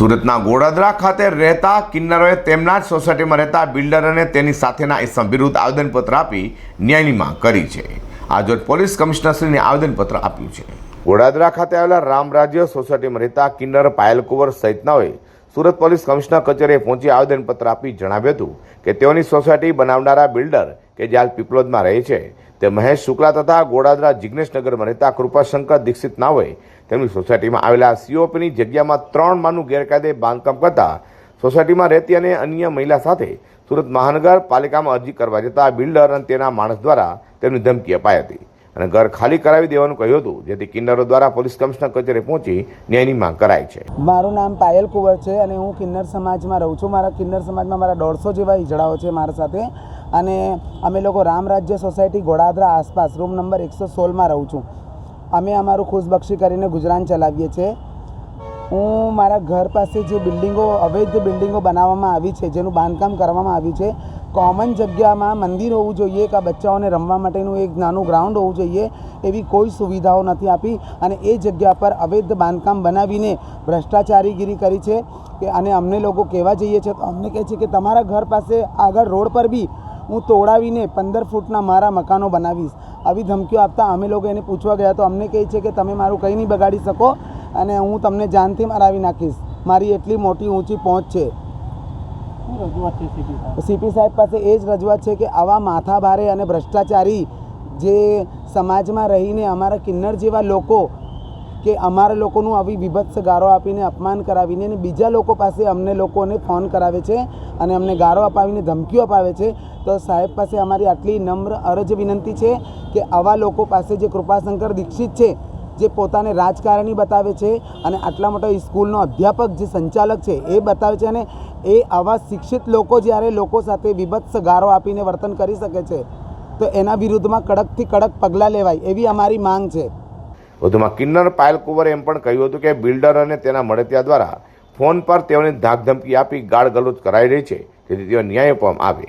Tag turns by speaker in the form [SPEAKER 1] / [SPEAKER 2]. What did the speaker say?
[SPEAKER 1] સુરતના ગોડાદરા ખાતે રહેતા કિન્નરોએ તેમના જ સોસાયટીમાં રહેતા બિલ્ડર અને તેની સાથેના ઇસમ વિરુદ્ધ આવેદનપત્ર આપી ન્યાયની માંગ કરી છે. આજોજ પોલીસ કમિશનરશ્રીને આવેદનપત્ર આપ્યું છે. ગોડાદરા ખાતે આવેલા રામરાજ્ય સોસાયટીમાં રહેતા કિન્નર પાયલ કુંવર સહિતનાઓએ સુરત પોલીસ કમિશનર કચેરીએ પહોંચી આવેદનપત્ર આપી જણાવ્યું હતું કે તેઓની સોસાયટી બનાવનારા બિલ્ડર કે જે હાલ પીપલોદમાં રહે છે. તે મહેશ શુક્લા તથા ગોડાદરા જિગ્નેશનગરમાં રહેતા કૃપાશંકર દીક્ષિત નાઓએ તેમની સોસાયટીમાં આવેલા સીઓપીની જગ્યામાં ત્રણ માનું ગેરકાયદે બાંધકામ કરતા સોસાયટીમાં રહેતી અને અન્ય મહિલા સાથે સુરત મહાનગરપાલિકામાં અરજી કરવા જતાં બિલ્ડર અને તેના માણસ દ્વારા તેમની ધમકી અપાઈ હતી. અને ઘર ખાલી કરાવી દેવાનું કહ્યું હતું, જેથી કિન્નરો દ્વારા પોલીસ કમિશનર કચેરી પહોંચી ન્યાયની માંગ કરાઈ છે.
[SPEAKER 2] મારું નામ પાયલ કુંવર છે અને હું કિન્નર સમાજમાં રહું છું. મારા કિન્નર સમાજમાં મારા દોઢસો જેવા હિજડાઓ છે મારા સાથે. અને અમે લોકો રામ રાજ્ય સોસાયટી ગોડાદરા આસપાસ, રૂમ નંબર એકસો સોળમાં રહું છું. અમે અમારું ખુશબક્ષી કરીને ગુજરાન ચલાવીએ છીએ. હું મારા ઘર પાસે જે બિલ્ડિંગો, અવૈધ બિલ્ડિંગો બનાવવામાં આવી છે, જેનું બાંધકામ કરવામાં આવ્યું છે કોમન જગ્યામાં મંદિર હોવું જોઈએ, કે બચ્ચાઓને રમવા માટેનું એક નાનું ગ્રાઉન્ડ હોવું જોઈએ, એવી કોઈ સુવિધાઓ નથી આપી. અને એ જગ્યા પર અવૈધ બાંધકામ બનાવીને ભ્રષ્ટાચારીગીરી કરી છે. કે અને અમને લોકો કહેવા જઈએ છીએ તો અમને કહે છે કે તમારા ઘર પાસે આગળ રોડ પર બી હું તોડાવીને પંદર ફૂટના મારા મકાનો બનાવીશ. આવી ધમકીઓ આપતા અમે લોકો એને પૂછવા ગયા તો અમને કહે છે કે તમે મારું કંઈ નહીં બગાડી શકો અને હું તમને જાનથી મરાવી નાખીશ. મારી એટલી મોટી ઊંચી પહોંચ છે. સીપી સાહેબ પાસે એ જ રજૂઆત છે કે આવા માથાભારે અને ભ્રષ્ટાચારી જે સમાજમાં રહીને અમારા કિન્નર જેવા લોકો કે અમારા લોકોનું આવી વિભત્સ ગારો આપીને અપમાન કરાવીને અને બીજા લોકો પાસે અમને લોકોને ફોન કરાવે છે અને અમને ગારો અપાવીને ધમકીઓ અપાવે છે તો સાહેબ પાસે અમારી આટલી નમ્ર અરજ વિનંતી છે કે આવા લોકો પાસે જે કૃપાશંકર દીક્ષિત છે, જે પોતાને રાજકારણી બતાવે છે અને આટલા મોટા સ્કૂલનો અધ્યાપક જે સંચાલક છે, એ બતાવે છે અને એ આવા શિક્ષિત લોકો જ્યારે લોકો સાથે વિભત્સ ગારો આપીને વર્તન કરી શકે છે, તો એના વિરુદ્ધમાં કડકથી કડક પગલાં લેવાય એવી અમારી માંગ છે.
[SPEAKER 1] વધુમાં કિન્નર પાયલ કુંવરે એમ પણ કહ્યું હતું કે બિલ્ડર અને તેના મળતિયા દ્વારા ફોન પર તેઓને ધાકધમકી આપી ગાળગલોચ કરાઈ રહી છે, જેથી તેઓ ન્યાય આપવામાં આવે.